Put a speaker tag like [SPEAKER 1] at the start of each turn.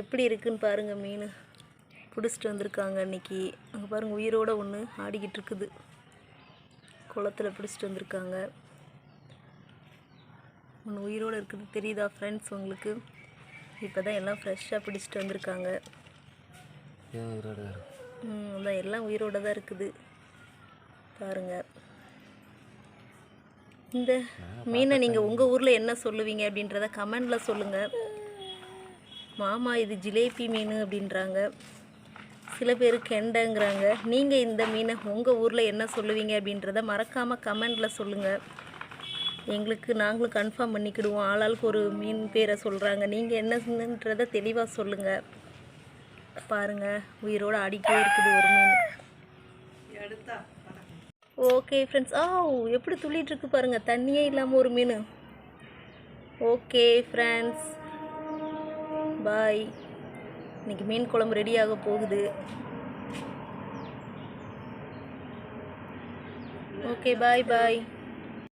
[SPEAKER 1] எப்படி இருக்குன்னு பாருங்கள் மீன். பிடிச்சிட்டு வந்திருக்காங்க இன்னைக்கு. அங்கே பாருங்கள் உயிரோட ஒன்று ஆடிக்கிட்டு இருக்குது. குளத்துல பிடிச்சிட்டு வந்திருக்காங்க. ஒன்று உயிரோடு இருக்குது. தெரியுதா ஃப்ரெண்ட்ஸ் உங்களுக்கு? இப்போ தான் எல்லாம் ஃப்ரெஷ்ஷாக பிடிச்சிட்டு வந்திருக்காங்க. ம், அதான் எல்லாம் உயிரோட தான் இருக்குது. பாருங்க. இந்த மீனை நீங்கள் உங்கள் ஊரில் என்ன சொல்லுவீங்க அப்படின்றத கமெண்டில் சொல்லுங்கள் மாமா இது ஜிலேபி மீன் அப்படின்றாங்க. சில பேர் கெண்டைங்கிறாங்க. நீங்கள் இந்த மீனை உங்கள் ஊரில் என்ன சொல்லுவீங்க அப்படின்றத மறக்காமல் கமெண்டில் சொல்லுங்கள் எங்களுக்கு நாங்களும் கன்ஃபார்ம் பண்ணிக்கிடுவோம். ஆளாளுக்கு ஒரு மீன் பேரை சொல்கிறாங்க நீங்கள் என்னன்றதை தெளிவாக சொல்லுங்கள் பாருங்கள் உயிரோடு அடிக்கவே இருக்குது ஒரு மீன். ஓகே ஃப்ரெண்ட்ஸ் ஆ எப்படி துள்ளிட்டு இருக்கு தண்ணியே இல்லாமல் ஒரு மீன். ஓகே ஃப்ரெண்ட்ஸ் பாய் இன்னைக்கு மீன் குழம்பு ரெடியாக போகுது. ஓகே பாய் பாய்